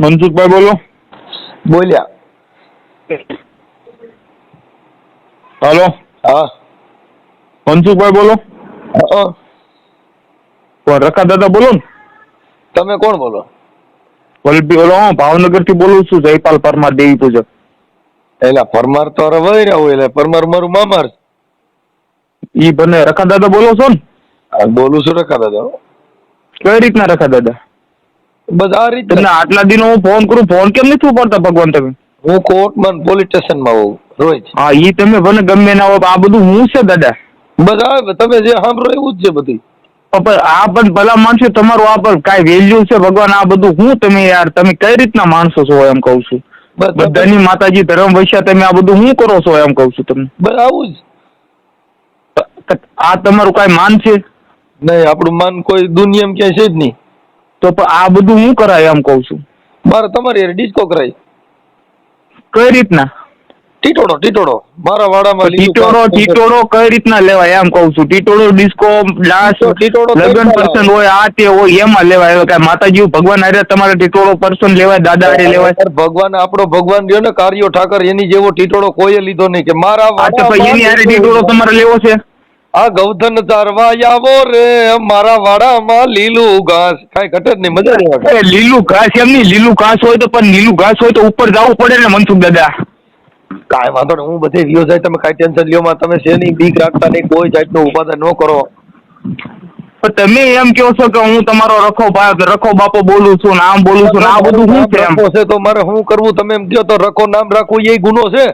મનસુખભાઈ બોલો. બોલ્યા. હાલો. હા. મનસુખભાઈ બોલો. કોણ રખા દાદા બોલો ને. તમે કોણ બોલો? વલભી બોલો હું ભાવનગરથી બોલું છું જયપાલ પરમાર દેવી પૂજક. એલા પરમાર તો હવે વહી રહ્યા હોય એટલે પરમાર મારું મામાર. ઈ બને. રખા દાદા બોલો છો ને? બોલું છું રખા દાદા કઈ રીતના રખા દાદા? આ રીતે. તમને આટલા દિનો હું ફોન કરું ફોન કેમ નથી ઉપાડતા ભગવાન તમે? હું કોર્ટમાં પોલીસ સ્ટેશનમાં હોઉં રોજ. હા એ તમે ભલે ગમે ના હોય આ બધું હું છે દાદા? બધા તમે જે સાંભળો એવું જ છે બધું. પણ આ પણ ભલા માણસો તમારું આ પણ કાંઈ વેલ્યુ છે ભગવાન આ બધું હું તમે યાર તમે કઈ રીતના માણસો છો એમ કહું છું? બસ બધાની માતાજી ધર્મ વૈશ્યા તમે આ બધું હું કરો છો એમ કહું છું તમને? બસ આવું જ. આ તમારું કાંઈ માન છે? નહીં આપણું માન કોઈ દુનિયામાં ક્યાંય છે જ નહીં. તો આ બધું હું કરાય એમ કહું છું. મારે તમારી યાર ડિસ્કો કરાય. કઈ રીતના? ટીટોડો ટીટોડો. મારા વાડામાં ટીટોડો ટીટોડો કઈ રીતના લેવાય એમ કહું છું. ટીટોડો ડિસ્કો ડાન્સ ટીટોડો- કઈ લગ્ન પર્સન હોય આ તે હોય એમાં લેવાય. હવે કાંઈ માતાજી ભગવાન આરે તમારે ટીટોડો પર્સન લેવાય દાદા આરે લેવાય? ભગવાન આપણો ભગવાન રહ્યો ને કાર્યો ઠાકર એની જેવો ટીટોડો કોઈએ લીધો નહીં કે મારા એની આરે ટીટોડો તમારે લેવો છે? આ ગૌધન ચારવા આવો રે મારા વાડામાં લીલું ઘાસ. કઈ ઘટે જ નહીં મજા નહીં આવે. લીલું ઘાસ એમ નહીં લીલું ઘાસ હોય તો પણ લીલું ઘાસ હોય તો ઉપર જવું પડે ને મનસુખ દાદા. કાંઈ વાંધો નહીં હું બધે વિયો જાય તમે કાંઈ ટેન્શન લ્યો માં તમે શેની બીક રાખતા નહીં કોઈ જાતનું ઉપાદન ન કરો. પણ તમે એમ કહો છો કે હું તમારો રખો રખો બાપો બોલું છું નામ બોલું છું આ બધું શું છે એમ? છે તો મારે શું કરવું? તમે એમ કહો તો રખો નામ રાખવું એ ગુનો છે.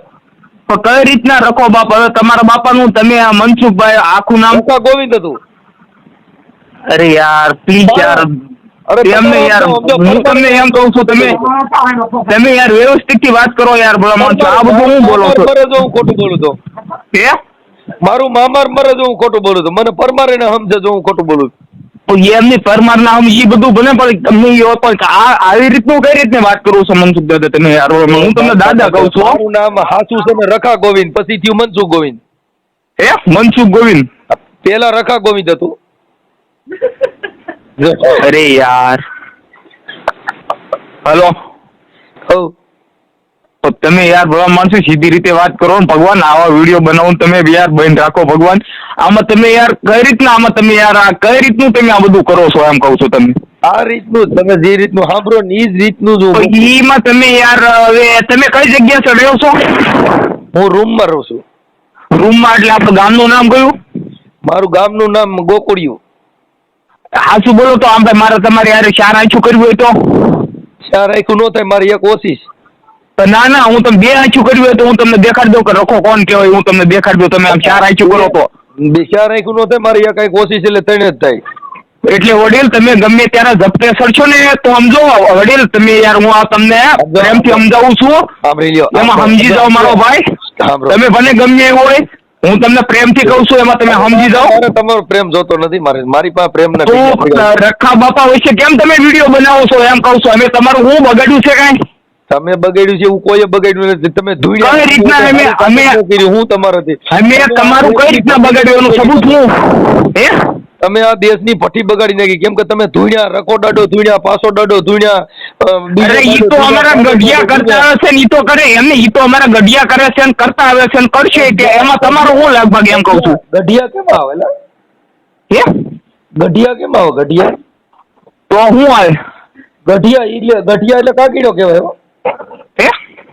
પણ કઈ રીતના રખો બાપ? હવે તમારા બાપાનું તમે આ મનસુખભાઈ આખું નામ રખા ગોવિંદ હતું. અરે યાર પ્લીઝ યાર. અરે એમ યાર હું તમને એમ કહું છું તમે તમે યાર વ્યવસ્થિતથી વાત કરો યાર ભલા માણસો. આ બધું હું બોલો છો? મરે જો હું ખોટું બોલું તો હે? મારું મામાર મરે જો હું ખોટું બોલું તો મને પરમારે ને સમજે જો હું ખોટું બોલું તો એમની પરમાર નામ એ બધું ભલે પણ તમને એ પણ આ આવી રીતનું કઈ રીતની વાત કરું છો મનસુખ દાદા તમે યાર હું તમને દાદા કહું છું મારું નામ હાસુ છે ને રખા ગોવિંદ પછી થયું મનસુખ ગોવિંદ. હે? મનસુખ ગોવિંદ? પેલા રખા ગોવિંદ હતું. અરે યાર. હલો. તમે યાર ભલા માણસો સીધી રીતે વાત કરો ને ભગવાન આવા વીડિયો બનાવો તમે યાર બંધ રાખો ભગવાન. આમાં તમે યાર કઈ રીતના આમાં તમે યાર આ કઈ રીતનું તમે આ બધું કરો છો એમ કહું છું તમે આ રીતનું તમે જે રીતનું સાંભળો ને એ જ રીતનું જો એમાં તમે યાર હવે તમે કઈ જગ્યા ચડ્યો છો? હું રૂમમાં રહું છું. રૂમમાં એટલે આપણું ગામનું નામ કયું? મારું ગામનું નામ ગોકુળિયું. હાચું બોલો તો આમ ભાઈ મારે તમારે યાર શાર આંચું કરવું હોય તો? શાર આખું ન થાય મારી એક તો ના ના હું તમને બે આંચું કર્યું હોય તો હું તમને દેખાડી દઉં કે રખો કોણ કહેવાય હું તમને દેખાડી દઉં તમે આમ ચાર આંચું કરો તો. બે ચાર આંખું નો થાય મારી કઈ કોશિશ એટલે ત્રણ જ થાય. એટલે વડીલ તમે ગમે ત્યારે ઝપટે સરશો ને તો સમજો વડીલ તમે યાર હું આ તમને પ્રેમથી સમજાવું છું. એમાં સમજી જાઓ મારો ભાઈ. તમે ભલે ગમે એવું હોય હું તમને પ્રેમથી કહું છું એમાં તમે સમજી જાઓ. તમારો પ્રેમ જોતો નથી મારે મારી પાસે પ્રેમ નથી. રખા બાપા છે કેમ તમે વીડિયો બનાવો છો એમ કહું છું અમે તમારું હું બગાડ્યું છે કાંઈ? તમે બગાડ્યું છે એવું કોઈ બગાડ્યું નથી. તમે કઈ રીતના અમે- અમે- કર્યું હું તમારાથી. અમે તમારું કઈ રીતના બગાડ્યું એનું સબૂત હું? હે? તમે આ દેશની ભઠ્ઠી બગાડી નાખી. કેમ કે તમે ધૂણ્યા રકો ડાડો ધૂણ્યા પાસો ડાડો ધૂણ્યા અરે ઈ તો અમારા ગઢિયા કરતા આવે છે ને ઈ તો કરે એમને ઈ તો અમારા ગઢિયા કરે છે ને કરતા આવે છે ને કરશે કે એમાં તમારો હું લગભગ એમ કહું છું? ગઢિયા કેમ આવે? હે? ગઢિયા કેમ આવે? ગઢિયા? તો હું આવે? ગઢિયા એટલે ગઢિયા એટલે કાકીડો કહેવાય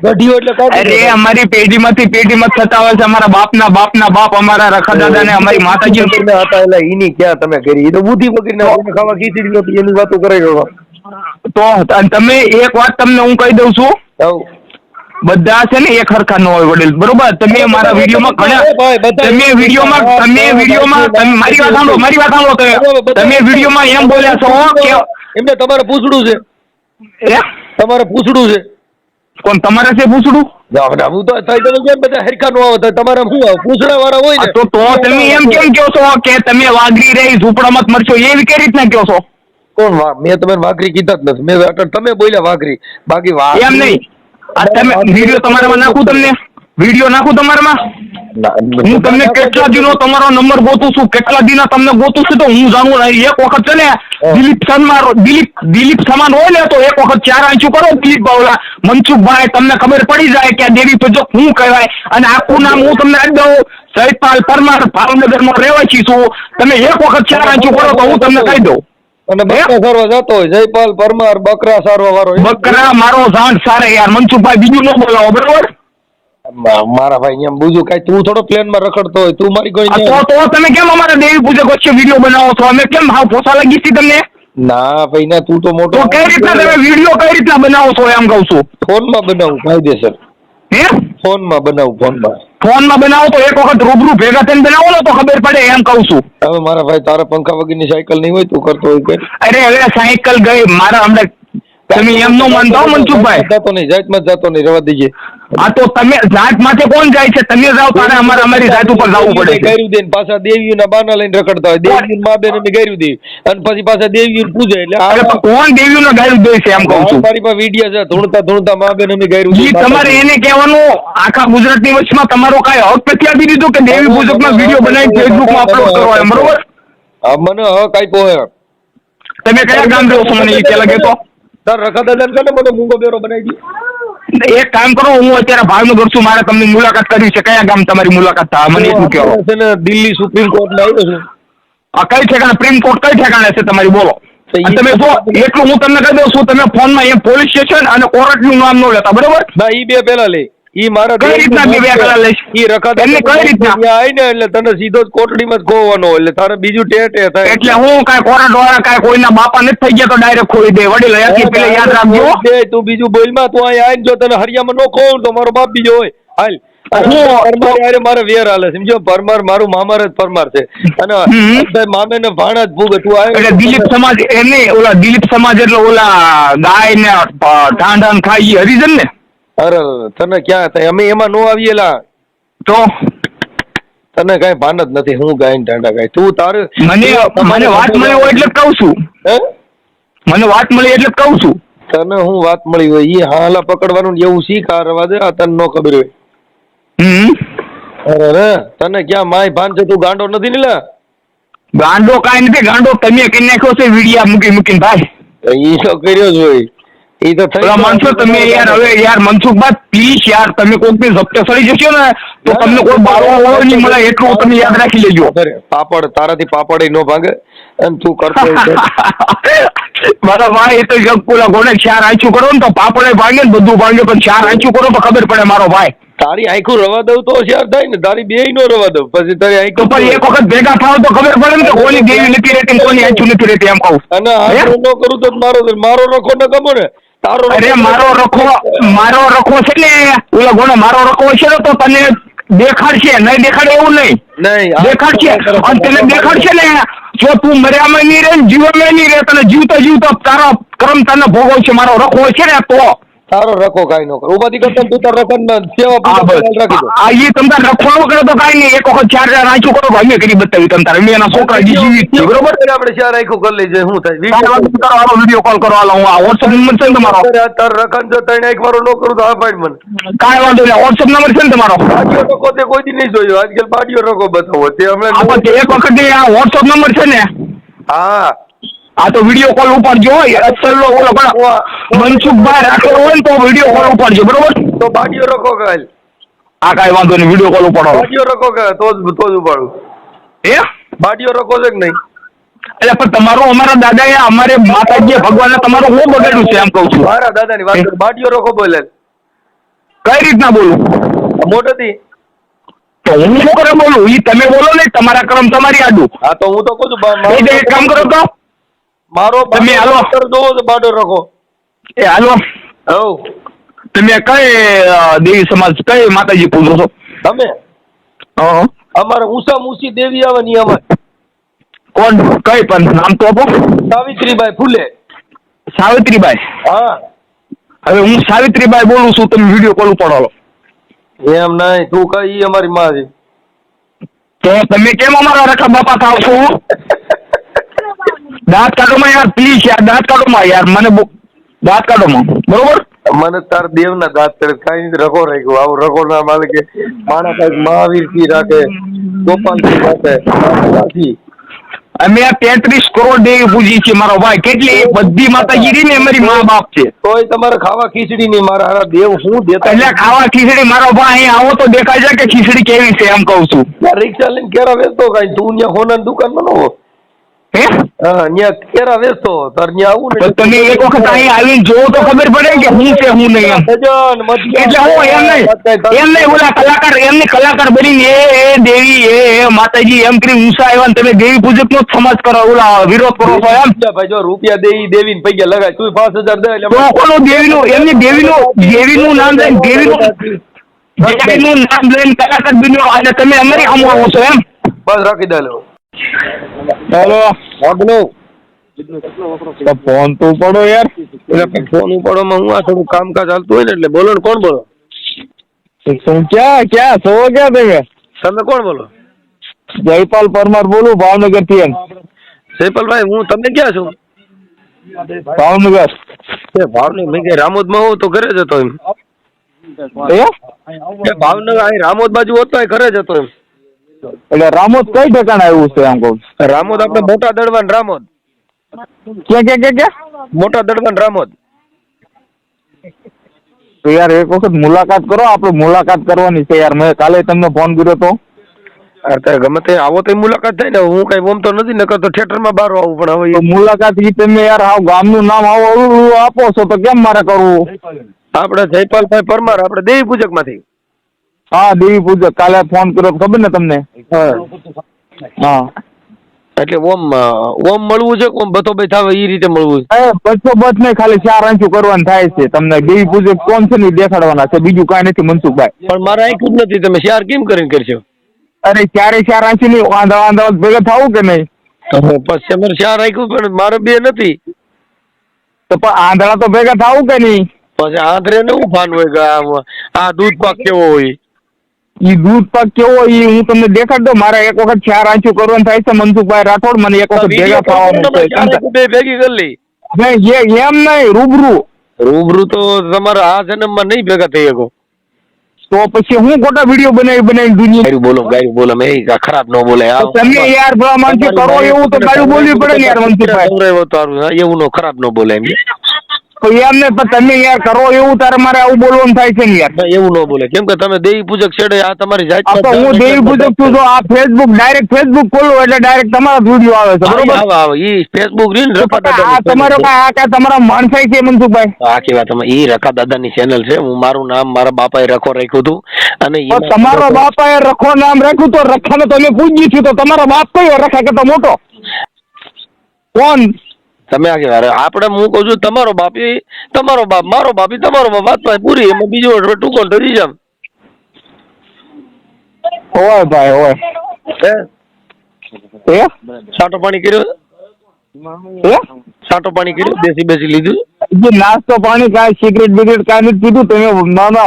ગઢિયો એટલે અરે અમારી પેઢીમાંથી પેઢીમાં થતા હોય છે. અમારા બાપના બાપના બાપ અમારા રખા ને અમારી માતાજી તમે હતા એટલે ઈની ક્યાં તમે કરી? ઈ તો બુદ્ધિ પકડીને ખાવા ખીચડી નહોતી એની વાતો કરે રહ્યો તો તમે એક વાત તમને હું કહી દઉં છું? બધા છે ને એક હરખા ન હોય વડીલ. બરોબર? તમે મારા વિડીયોમાં ઘણા તમે વિડીયોમાં તમે વિડીયોમાં મારી વાત સાંભળો મારી વાત સાંભળો તમે તમે વિડીયોમાં એમ બોલ્યા છો કે એમને તમારે પૂછડું છે. તમારે પૂછડું છે. કોણ તમારે છે પૂછડું? જાઓ તો થાય તમે કેમ બધા હરખા નો આવે તમારે શું આવે? પૂછડા વાળા હોય ને. તો તો તમે એમ કેમ કહો છો કે તમે વાગરી રહી ઝૂંપડામાં મરશો? એવી કઈ રીતના કહો છો? કોણ મેં તમે વાઘરી કીધા જ નથી. મેં તમે બોલ્યા વાઘરી. બાકી વાઘરી- એમ નહીં. તમે વીડિયો તમારામાં નાખું તમને? વીડિયો નાખું તમારામાં? હું તમને કેટલા દિનો તમારો નંબર ગોતું છું કેટલા દિના તમને ગોતું છું તો હું જાણું. એક વખત છે ને દિલીપ સમાન દિલીપ દિલીપ સમાન હોય ને તો એક વખત ચાર આંચું કરો દિલીપ બાવલા. મનસુખભાઈ તમને ખબર પડી જાય કે દેવી પૂજક શું કહેવાય? અને આખું નામ હું તમને આપી દઉં. સહિતપાલ પરમાર ભાવનગરમાં રહેવાસી છું. તમે એક વખત ચાર આંચું કરો તો હું તમને કહી દઉં. અને બકરા સારવા જતો હોય જયપાલ પરમાર બકરા સારવા વાળો બકરા મારો જાણ સારે યાર. મનસુખભાઈ બીજું ન બોલાવો બરોબર? મારા ભાઈ એમ બીજું કઈ તું થોડો પ્લેનમાં રખડતો હોય તું મારી કોઈ તો તો તમે કેમ અમારા દેવી પૂજક વચ્ચે વીડિયો બનાવો છો? અમે કેમ હાવ ફોસા લાગી છે તમને? ના ભાઈ ના તું તો મોટો તો કઈ રીતના તમે વીડિયો કઈ રીતના બનાવો છો એમ કહું છું? ફોનમાં બનાવું કાયદેસર. હે? ફોનમાં બનાવું ફોનમાં ફોનમાં બનાવો તો એક વખત રૂબરૂ ભેગા થઈને બનાવો ને તો ખબર પડે એમ કહું છું. હવે મારા ભાઈ તારા પંખા વગરની સાયકલ નહીં હોય તું કરતો હોય કે અરે હવે સાયકલ ગઈ મારા હમણાં તમે એમ નો માનતા મનસુખભાઈ જતો નહીં જાતમાં જતો નહીં રવા દેજે. આ તો તમે જાત માટે કોણ જાય છે? તમે જાઓ તારે અમારે અમારી જાત ઉપર જવું પડે ગયું દે પાછા દેવીઓના બાના લઈને રખડતા હોય. દેવીઓ મા બેન અમે ગયું દે અને પછી પાછા દેવીઓ પૂજે એટલે કોણ દેવીનો ગાયું દે છે એમ કહું છું. મારી પાસે વીડિયો છે. ધૂણતા ધૂણતા મા બેન અમે ગયું દે તમારે એને કહેવાનું આખા ગુજરાતની વચમાં તમારો કાંઈ હક નથી આપી દીધો કે દેવી પૂજકનો વીડિયો બનાવી ફેસબુકમાં અપલોડ કરો એમ બરોબર? મને હક આપ્યો હે. તમે કયા ગામ રહો છો મને એ પેલા કહેતો તાર રખા દાદા ને મને મૂંગો બેરો બનાવી દે. એક કામ કરો હું અત્યારે ભાવનગર છું મારે તમને મુલાકાત કરવી છે. કયા ગામ તમારી મુલાકાત થાય? મને એટલું કહો છે ને દિલ્હી સુપ્રીમ કોર્ટ આવ્યો છું. આ કઈ ઠેકાણે? પ્રીમ કોર્ટ કઈ ઠેકાણે છે તમારી? બોલો. તમે જો એટલું હું તમને કહી દઉં છું તમે ફોનમાં એ પોલીસ સ્ટેશન અને કોર્ટનું નામ ન લેતા બરોબર? ના ઈ બે પેલા લે. ઈ મારા કઈ રીતના બે લઈશ? ઈ રખા એટલે કઈ રીતના? આઈ ને એટલે તને સીધો જ કોટડીમાં જ ખોવાનો એટલે તારે બીજું ટેટે થાય. એટલે હું કાઈ કોર્ટ વાળા કાઈ કોઈના બાપા નથી થઈ ગયા તો ડાયરેક્ટ ખોઈ દે. વડીલ હયાતી પેલે યાદ રાખજો. દે, તું બીજું બોલમાં તું અહીં આવીને જો તને હરિયામાં નો ખોઉં તો મારો બાપ બીજો હોય. હાલ. મારે વેર હાલે સમજો પરમાર મારું મામાર જ પરમાર છે. અને મામે ને ભાણા જ ભૂગે. તું એટલે દિલીપ સમાજ એમને ઓલા દિલીપ સમાજ એટલે ઓલા ગાય ને ઢાંઢ ઢાંઢ ખાઈ હરિજન ને અરે તને ક્યાં થાય? અમે એમાં નો આવીએલા તો? તને કઈ ભાન જ નથી. હું ગાયને ટાંડા ગાય. તું તારે મને મને વાત મળી હોય એટલે કહું છું. હે? મને વાત મળી એટલે કહું છું. તને હું વાત મળી હોય? ઈ હાલા પકડવાનું એવું શીખ આ રવા દે? આ તને નો ખબર હોય. હમ? અરે રે તને ક્યાં માય ભાન છે? તું ગાંડો નથી ને ગાંડો કાંઈ નથી. ગાંડો તમે કરી નાખ્યો છે વિડિયા મૂકી મૂકીને ભાઈ. ઈ તો કર્યો જ હોય. ઈ તો પેલા તમે યાર હવે યાર મનસુખભાઈ પ્લીઝ યાર તમે કોઈકની ઝપટે સડી જશો ને તો તમને કોઈ બારો હોય નહીં મળે એટલું તમે યાદ રાખી લેજો. પાપડ તારાથી પાપડ નો ભાગે. અને તું કરતો મારા ભાઈ એ તો જગ પેલા ગોળે ચાર આંચું કરો ને તો પાપડે ભાંગે ને બધું ભાંગે પણ ચાર આંચું કરો તો ખબર પડે મારો ભાઈ તારી આંખું રવા દઉં તો હોશિયાર થાય ને તારી બે નો રવા દઉં. પછી તારી આંખું પણ એક વખત ભેગા થાવ તો ખબર પડે ને કે કોની દેવી નથી રહેતી કોની આંચું નથી રહેતી એમ કહું. અને આ નો કરું તો મારો મારો રખો ન ગમો ને. તારો અરે મારો રખો મારો રખો છે ને ઓલા ગોળો મારો રખો છે ને તો તને દેખાડશે. નહીં દેખાડે એવું નહીં. નહીં દેખાડશે. અને તને દેખાડશે ને જો તું મર્યામાં નહીં રહે જીવમાં નહીં રહે તને જીવતો જીવતો તારો કર્મ તને ભોગવશે મારો રખો છે ને તો તારો રખો કાંઈ નો કરો. ઉપાધિ કરતા તું તો રખો ને સેવા પૂજા રાખી દો. આ ઈ તમ તાર રખવાનું કરે તો કાંઈ નહીં. એક વખત ચાર ચાર રાખ્યું કરો ભાઈ અમે કરી બતાવી તમ તારે. મેં એના છોકરા જીવિત છે બરોબર? આપણે ચાર આંખું કરી લઈએ. શું થાય? વિડિયો કરો હાલો વીડિયો કોલ કરો. હાલો હું આ વોટ્સઅપ નંબર છે તમારો. તાર રખન જો ત્રણ એક વાર નો કરું તો આ પાડ મને. કાંઈ વાંધો નહીં. વોટ્સઅપ નંબર છે ને તમારો. બાડીઓ તો કોતે કોઈ દી નહીં જોયો. આજકાલ પાડીઓ રખો બતાવો. તે હમણાં એક વખત આ વોટ્સઅપ નંબર છે ને હા. આ તો વીડિયો કોલ ઉપાડજો અત્યારનો ઓલો પણ મનસુખભાઈ રાખેલો હોય ને તો વીડિયો કોલ ઉપાડજો બરોબર? તો બાકીઓ રખો કાલ આ કાંઈ વાંધો નહીં વીડિયો કોલ ઉપાડો. બાકીઓ રખો કે તો જ તો જ ઉપાડું. એ બાડીઓ રખો છે કે નહીં? એટલે પણ તમારો અમારા દાદા એ અમારે માતાજીએ ભગવાને તમારું હું બગાડ્યું છે એમ કહું છું. મારા દાદાની વાત બાટીઓ રખો બોલે. કઈ રીતના બોલું? મોટેથી. તો હું શું કરે બોલું? ઈ તમે બોલો ને તમારા કર્મ તમારી આડું. હા તો હું તો કહું છું એ એક કામ કરો તો? મારો તમે હાલો. અસર જોવો તો બાડો રખો. એ હાલો. હવ તમે કઈ દેવી સમાજ કઈ માતાજી પૂજો છો? તમે. અમારે ઊંસા મૂસી દેવી આવવાની અમારે. કોણ? કઈ પણ નામ તો આપો. સાવિત્રીબાઈ ફૂલે. સાવિત્રીબાઈ? હા. હવે હું સાવિત્રીબાઈ બોલું છું તમે વીડિયો કોલ ઉપાડો એમ નહીં તું કઈ અમારી માં તો તમે કેમ અમારા રખા બાપા થાવ છો? દાંત કાઢો માં યાર પ્લીઝ યાર દાંત કાઢો માં યાર મને દાંત કાઢો માં બરોબર? મને તાર દેવના દાંત કરે કઈ રખો રાખ્યો. આવું રખો ના માલિકે માણા કંઈક મહાવીરથી રાખે ગોપાલથી રાખે અમે આ તેત્રીસ કરોડ દેવી પૂજી છે મારો ભાઈ. કેટલી? બધી માતાજી ને અમારી મારી મા બાપ છે. તોય તમારે ખાવા ખીચડી નહીં મારા હારા દેવ હું દેતા એટલે ખાવા ખીચડી મારો ભાઈ અહીં આવો તો દેખાય છે કે ખીચડી કેવી છે એમ કહું છું. રિક્ષા લઈને કેરા વેચતો કઈ તું ત્યાં હોનાની દુકાન ન હા. ત્યાં કેરા વેચતો તાર ત્યાં આવું ને તમે એક વખત અહીં આવીને જોવો તો ખબર પડે કે હું છે હું નહીં એટલે હું એમ નહીં એમ નહીં ઓલા કલાકાર એમની કલાકાર બનીને એ એ દેવી એ એ માતાજી એમ કરી ઊંચા આવ્યા ને તમે દેવી પૂજક નો સમાજ કરો ઓલા વિરોધ કરો છો એમ. ભાઈ જો રૂપિયા દેવી દેવી ને પૈયા લગાય તું પાંચ હજાર દે એટલે તો દેવી દેવીનું એમની દેવીનું દેવીનું નામ લઈને દેવીનું દેવીનું નામ લઈને કલાકાર બન્યો અને તમે અમારી સામે આવો છો એમ. બસ રાખી દે હેલો. વાંધો ફોન તો પડો યાર. એટલે ફોન ઉપાડવામાં હું આ થોડું કામકાજ ચાલતું હોય ને એટલે બોલો ને કોણ બોલો? ક્યાં ક્યાં છો ક્યાં તમે? તમે કોણ બોલો? જયપાલ પરમાર બોલું ભાવનગરથી એમ. જયપાલભાઈ હું તમે ક્યાં છો? ભાવનગર. એ ભાવનગર મેં કે રામોદમાં હોવ તો ઘરે જતો એમ. ભાવનગર અહીં રામોદ બાજુ હોતો ઘરે જતો એમ. એટલે રામોદ કઈ ઠેકાણે આવ્યું છે આમ કહું? રામોદ આપણે મોટા દળવાન રામોદ. ક્યાં ક્યાં ક્યાં ક્યાં? મોટા દળવાન રામોદ. તો યાર એક વખત મુલાકાત કરો આપણે મુલાકાત કરવાની છે યાર. મેં કાલે તમને ફોન કર્યો તો. અત્યારે ગમે તે આવો તો મુલાકાત થાય ને. હું કઈ ઓમ તો નથી નકર તો થિયેટરમાં બહાર આવું પણ હવે મુલાકાત ઈ તમે યાર હાવ ગામનું નામ આવો આપો છો તો કેમ મારે કરવું? આપણે જયપાલભાઈ પરમાર આપણે દેવી પૂજકમાંથી હા દેવી પૂજક કાલે ફોન કર્યો. ખબર ને તમને? હા. એટલે ઓમ ઓમ મળવું છે ઓમ બતો બેઠા થાવે એ રીતે મળવું છે? બસો બસ નહીં ખાલી ચાર આંચું કરવાનું થાય છે. તમને દેવી પૂજક કોણ છે ને દેખાડવાના છે. બીજું કાંઈ નથી મનસુખભાઈ. પણ મારે આંખ્યું જ નથી. તમે શેર કેમ કરીને કરશો? અરે ચારે ચાર આંચી નહીં. વાંધા વાંધા ભેગા થવું કે નહીં? તો પછી અમારે શેર રાખ્યું પણ મારે બે નથી. તો પણ આંધળા તો ભેગા થવું કે નહીં? પછી આંધળે ને ઉભાન હોય આ દૂધ પાક કેવો હોય? ઈ દૂધ પાક કેવો ઈ હું તમને દેખાડ દઉં. મારે એક વખત ચાર આંચું કરવાનું થાય છે મનસુખભાઈ રાઠોડ મને એક વખત ભેગા થવાનું છે ચાર આંખું બે ભેગી કરી લઈ. નહીં, એ- એમ નહીં રૂબરૂ. રૂબરૂ તો તમારા આ જન્મમાં નહીં ભેગા થઈ શકો. તો પછી હું ખોટા વીડિયો બનાવી બનાવી દુનિયા ગાયરું બોલો ગાયરું બોલો મેં ઈ ખરાબ ન બોલે આ તો તમે યાર ભલા માણસો કરો એવું તો ગાળું બોલવી પડે ને યાર મનસુખભાઈ. સૌરાય તો હારું. હા, એવું નો ખરાબ ન બોલે એમ તો એમ ને પણ તમે યાર કરો એવું તારે મારે આવું બોલવાનું થાય છે ને યાર. એવું ન બોલે. કેમ કે તમે દેવી પૂજક છેડે આ તમારી જાત તો હું દેવી પૂજક છું તો આ ફેસબુક ડાયરેક્ટ ફેસબુક ખોલો એટલે ડાયરેક્ટ તમારા વિડિયો આવે છે બરોબર? આવે આવે. ઈ ફેસબુક રીન રફા આ દાદા તમારો કા આ કા તમારા માણસાઈ છે મનસુખભાઈ? આખી વાત તમે ઈ રખા દાદાની ચેનલ છે. હું મારું નામ મારા બાપાએ રખો રાખ્યું હતું. અને તમારો બાપાએ રખો નામ રાખ્યું તો રખાને તમે પૂજ્યું છે તો તમારો બાપ કયો રખા? કે તો મોટો? કોણ? તમે આગળ વાત આપણે હું કહું છું તમારો બાપી તમારો બાપ મારો બાપી તમારો બાપ વાત ભાઈ પૂરી એમાં બીજું ટૂંકો ધરી જામ હોય ભાઈ હોય. હે? સાટો પાણી કર્યો? સાટો પાણી કર્યું? બેસી બેસી લીધું? જે નાસ્તો પાણી કાંઈ સિગરેટ બિગરેટ કાંઈ નથી પીધું તમે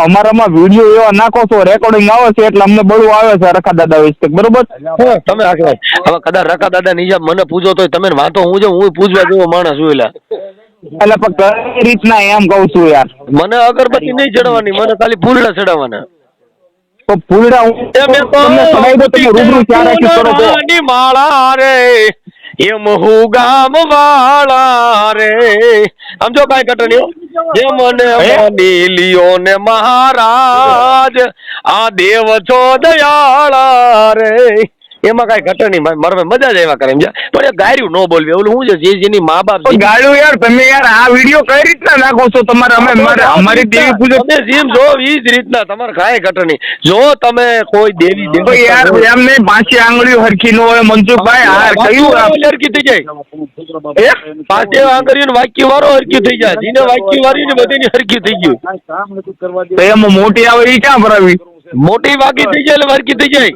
અમારામાં વીડિયો એવા નાખો છો રેકોર્ડિંગ આવે છે એટલે અમને બળું આવે છે રખા દાદા વિશે. બરોબર? તમે હવે કદાચ રખા દાદા નીજા મને પૂછો તો તમે વાતો હું છે હું પૂછવા જેવો માણસ હું એલા. એટલે પણ કઈ રીતના એમ કહું છું યાર. મને અગરબત્તી નહીં ચડવાની મને ખાલી ફૂલડા ચડાવવાના. તો ફૂલડા હું રૂબરૂ ક્યારે માળા રે. એમ હું ગામ વાળા રે. આમ જો કાંઈ કટણીઓ? જે મને માની લિયો ને મહારાજ આ દેવ છો દયાળા રે. એમાં કાંઈ ઘટે નહીં. ભાઈ મારે મજા જ એવા કરે એમ છે પણ એ ગાયું ન બોલવી. ઓલું શું છે? જે જેની મા બાપ ગાયું યાર તમે યાર આ વીડિયો કઈ રીતના નાખો છો? તમારે અમે અમારે અમારી દેવી પૂજા તમે જેમ જો ઈ જ રીતના. તમારે કાંઈ ઘટે નહીં. જો તમે કોઈ દેવી દેવી યાર એમ નહીં પાંચી આંગળીઓ હરખી ન હોય મનસુખભાઈ આ કયું હરખી હરકી થઈ જાય. એ? પાંચે આંગળીઓ વાક્ય વાળો હરખી થઈ જાય. જેને વાક્ય વાળી ને બધીની હરખી થઈ ગયું. તો એમાં મોટી આવે એ ક્યાં ભરાવી? મોટી વાગી થઈ જાય એટલે વારકી થઈ જાય.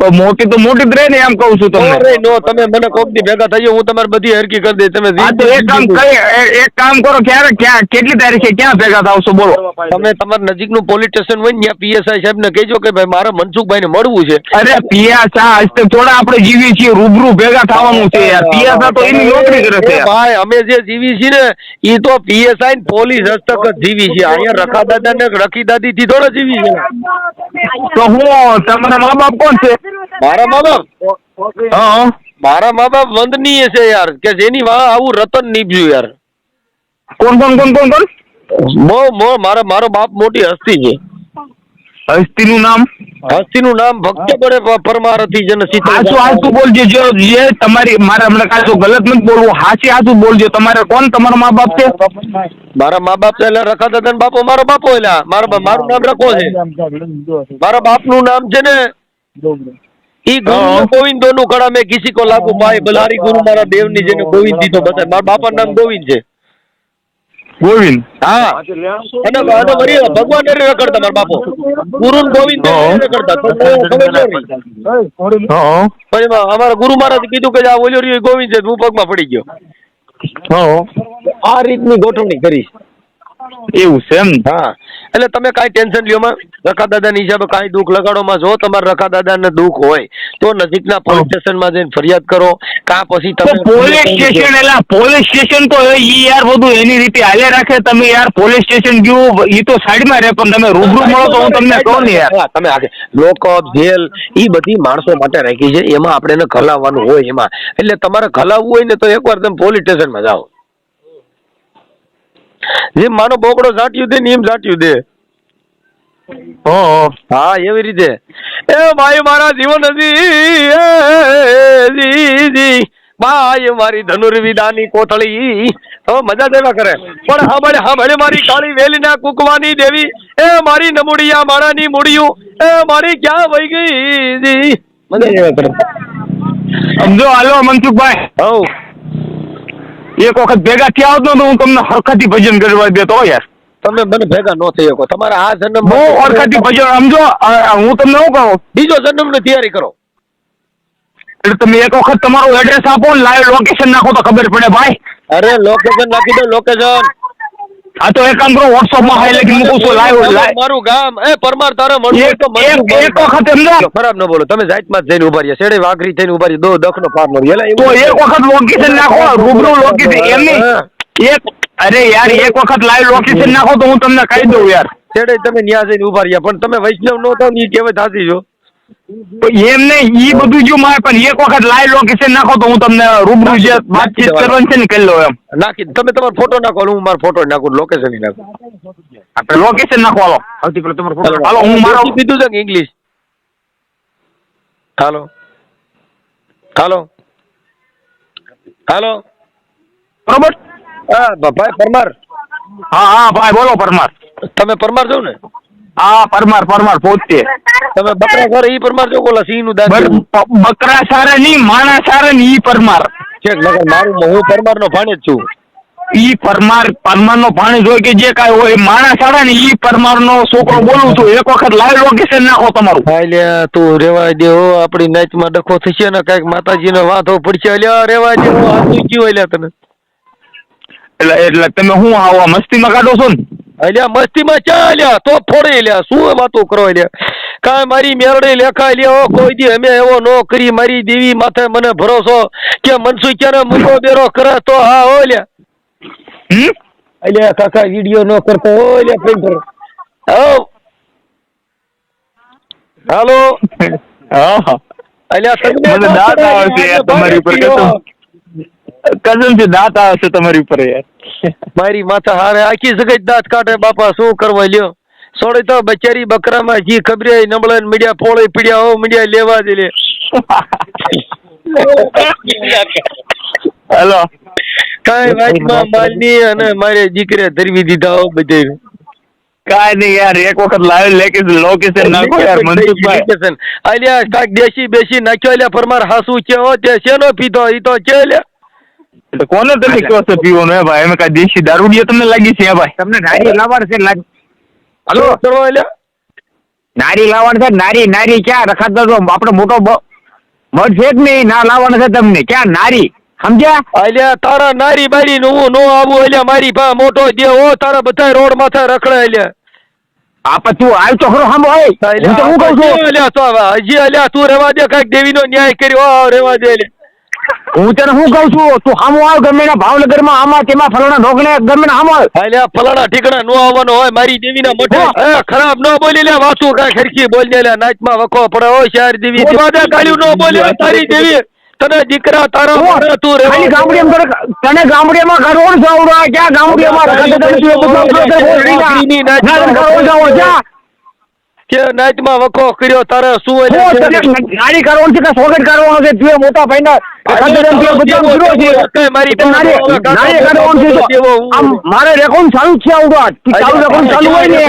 તો મોટી તો મોટી જ રહે ને એમ કહું છું તમને. નો તમે મને કોક દી ભેગા થઈ હું તમારી બધી હરકી કરી દઈ તમે એક કામ કરી એક કામ કરો ક્યારે ક્યાં કેટલી તારીખે ક્યાં ભેગા થાવશો બોલો. તમે તમારા નજીકનું પોલીસ સ્ટેશન હોય ને ત્યાં પીએસઆઈ સાહેબ ને કહેજો કે ભાઈ મારે મનસુખભાઈ ને મળવું છે. અરે પીએસઆઈ આજ તો થોડા આપણે જીવીએ છીએ રૂબરૂ ભેગા થવાનું છે યાર. પિયાસા તો એની નોકરી કરે છે ભાઈ અમે જે જીવી છીએ ને એ તો પીએસઆઈ પોલીસ હસ્તક જ જીવી છે અહીંયા રખા દાદા ને રખી દાદી થી થોડા જીવી છે તો હું તમારા મા બાપ કોણ છે? મારા મા બાપ હા. મારા મા બાપ વંદનીય છે યાર કે જેની વાહ આવું રતન નીપજ્યું યાર. કોણ કોણ કોણ કોણ કોણ? બહુ બહુ મારા મારો બાપ મોટી હસ્તી છે. હસ્તીનું નામ? હસ્તીનું નામ ભક્ત પડે પ- પરમાર હતી જેને શીતળ હાચું હાચું બોલજો જો જે તમારી મારે હમણાં કાચું ગલત નથી બોલવું. હાચી હાચું બોલજો. તમારે કોણ તમારા મા બાપ છે? મારા મા બાપ છે એટલે રખા દાદા ને બાપો મારો બાપો એટલે મારો મારું નામ રખો છે. મારા બાપનું નામ છે ને ઈ ગુરુ. ગોવિંદો નું કડા મેં કિસી કો લાગુ ભાઈ બલારી ગુરુ મારા દેવની જેને ગોવિંદ દીધો બતાય મારા બાપાનું નામ ગોવિંદ છે. ગોવિંદ. હા. અને અને ભગવાન બાપો. ગોવિંદ રખડતા તો ખબર ન? હા. પછી અમારા ગુરુ મહારાજ કીધું કે આ ઓલો રહ્યો એ ગોવિંદ છે હું પગમાં પડી ગયો. હા. આ રીતની ગોઠવણી કરી. એવું છે એમ? હા. એટલે તમે કાંઈ ટેન્શન લ્યો માં. રખા દાદાની હિસાબે કાંઈ દુઃખ લગાડોમાં જો તમારે રખા દાદાને દુઃખ હોય તો નજીકના પોલીસ સ્ટેશનમાં જઈને ફરિયાદ કરો. કાં પછી તમે પોલીસ સ્ટેશન એટલે પોલીસ સ્ટેશન તો ઈ યાર બધું એની રીતે હાલે રાખે. તમે યાર પોલીસ સ્ટેશન ગયું ઈ તો સાઈડમાં રહે પણ તમે રૂબરૂ મળો તો હું તમને કહું ને યાર. તમે આગે. લોકઅપ જેલ ઈ બધી માણસો માટે રાખી છે. એમાં આપણે એને ખલાવવાનું હોય એમાં. એટલે તમારે ખલાવવું હોય ને તો એકવાર તમે પોલીસ સ્ટેશનમાં જાઓ. જેમ માનો બોકડો ઝાંટ્યું દે ને એમ ઝાંટ્યું દે. હા હા એવી રીતે. એ ભાઈ મારા જીવન જી ભાઈ મારી ધનુર્વિદાની કોથળી. હવે મજા દેવા કરે. પણ હાંભળે હાંભળે મારી કાળી વેલીના કુકવાની દેવી. એ મારી નમુડિયા મારાની મૂડિયું. એ મારી ક્યાં વહી ગઈ જી? મજા દેવા કરે. સમજો હાલો મનસુખભાઈ. હવ. એક વખત ભેગા થયા હોત ને તો હું તમને હરખતી ભજન કરવા દેતો યાર. તમે મને ભેગા ન થઈ શકો તમારા આ જન્મ બહુ હરખતી ભજન સમજો હું તમને શું કહું? બીજો જન્મની તૈયારી કરો. એટલે તમે એક વખત તમારું એડ્રેસ આપો ને લાઈવ લોકેશન નાખો તો ખબર પડે ભાઈ. અરે લોકેશન નાખી દો લોકેશન આ તો એક કામ કરો વોટ્સઅપમાં હાઈ લખી મૂકું છું લાઈવ લાઈવ મારું ગામ એ પરમાર તારે મળવું હોય એક તો મળવું. એક- વખત એમ ના ખરાબ ન બોલો તમે જાતમાં જઈને ઊભા રહ્યા શેડે વાઘરી થઈને ઊભા રહ્યા દો દખનો પાર નો એલા તો એક વખત લોકેશન નાખો રૂબરૂ લોકેશન એમની એક અરે યાર એક વખત લાઈવ લોકેશન નાખો તો હું તમને કહી દઉં યાર. શેડે તમે ન્યા જઈને ઊભા રહ્યા પણ તમે વૈષ્ણવ નો થાવ ને એ કહેવત થાતી છો. તો એમ ને ઈ બધું જો મારે પણ એક વખત લાઈવ લોકેશન નાખો તો હું તમને રૂબરૂ જે વાતચીત કરવાની છે ને કરી લઉં એમ. નાખી તમે તમારો ફોટો નાખો હું મારો ફોટો નાખું લોકેશન નાખું. આપણે લોકેશન નાખો હાલો. સૌથી પેલો તમારો ફોટો હાલો હું મારો કીધું છે કે ઇંગ્લિશ હાલો. હાલો. હાલો. બરોબર? હા ભાઈ પરમાર. હા હા ભાઈ બોલો પરમાર. તમે પરમાર છો ને? હા પરમાર પરમાર પોતે. તમે બકરા ઘરે ઈ પરમાર જો બોલા સિંહનું દાંત બકરા સારે નહીં માણા સારે ને ઈ પરમાર. છે નકર મારું હું પરમાર નો ભાણે જ છું. ઈ પરમાર પરમાર નો ભાણેજ હોય કે જે કાંઈ હોય માણા સારા ને ઈ પરમાર નો છોકરો બોલું છું. એક વખત લાઈવ લોકેશન નાખો તમારું. અલ્યા તું રેવા દે હો આપણી નાચમાં ડખો થશે ને કંઈક માતાજી નો વાંધો પડશે. અલ્યા રેવા દે હો હાથું ગયું અલ્યા તને? એટલે એટલે તમે હું આવા મસ્તીમાં કાઢો છો ને? અલ્યા મસ્તીમાં ચા અલ્યા તો ફોડે અલ્યા શું વાતો કરો અલ્યા કાંઈ મારી મેરડે લેખા અલ્યા હો કોઈ દી અમે એવો નો કરી મારી દેવી માથે મને ભરોસો કે મનસુ ક્યારે મુકો બેરો કરે તો હા હો અલ્યા હમ અલ્યા કાકા વિડિયો નો કરતો હો લ્યા હો હાલો હા અલ્યા તમને મને દાંત આવે તમારી ઉપર કસમ કસમથી દાંત આવે છે તમારી ઉપર યાર. મારી માથા હારે આખી જગત દાંત કાઢે બાપા શું કરવા લ્યો? સોડે તો બચારી બકરામાં જી ખબરે નબળે મીડિયા પોળે પીડ્યા હો મીડિયા લેવા દે લે. હેલો. વાત વાતમાં માલની અને મારે દીકરે ધરવી દીધા હો બધે. કાઈ નહીં યાર એક વખત લાઈવ લેકે લોકેશન નાખો યાર મનસુખભાઈ. અલ્યા કાક દેશી બેસી નાખ્યો અલ્યા પરમાર હાસુ છે હો તે શેનો પીધો ઈ તો છે લ્યા તો કોને તમે કહો છો પીવાનું હે ભાઈ? એમ કાંઈ દેશી દારૂડિયો તમને લાગી છે હે ભાઈ? તમને નારી લાવવાનું છે લાગ હલો? કરવા અલ્યા નારી લાવવાનું છે નારી નારી ક્યાં? રખાતો તો આપણે મોટો મઢ છે જ નહીં ના લાવવાનો છે તમને. ક્યાં? નારી. સમજ્યા? અલ્યા તારા નારી બારી નું હું નો આવું અલ્યા મારી ભા મોટો દે ઓ તારા બધા રોડ માથે રખડે અલ્યા આ પણ તું આવ તો ખરો સાંભળો હોય હું તો હું કહું છું? અલ્યા તો હજી અલ્યા તું રેવા દે કંઈક દેવીનો ન્યાય કર્યો રેવા દે અલ્યા. હું તને શું કહું છું? તું સામો આવ ગમે ના ભાવનગરમાં આમાં તેમાં ફલાણા ઢોકણે ગમે ના સામો અલ્યા ફલાણા ઠીકણા નો આવવાનો હોય મારી દેવીના મઠે ખરાબ નો બોલી લે વાતું કાંઈ ખરખી બોલી લે નાચમાં વખો પડે હોય શહેર દેવી. કાળ્યું નો બોલી તારી દેવી. તને દીકરા તારા તું રે ખાલી ગામડીમાં તને- તને ગામડીમાં કરોડ જાવડા ક્યાં ગામડીમાં કે નાચમાં વખો કર્યો તારે શું હોય ગાડી કરવાનું છે કે સ્વાગત કરવાનું છે? જે મોટા ભાઈના મારી રેકોર્ડ ચાલુ જ છે આવું ચાલુ રેકોર્ડ ચાલુ હોય ને.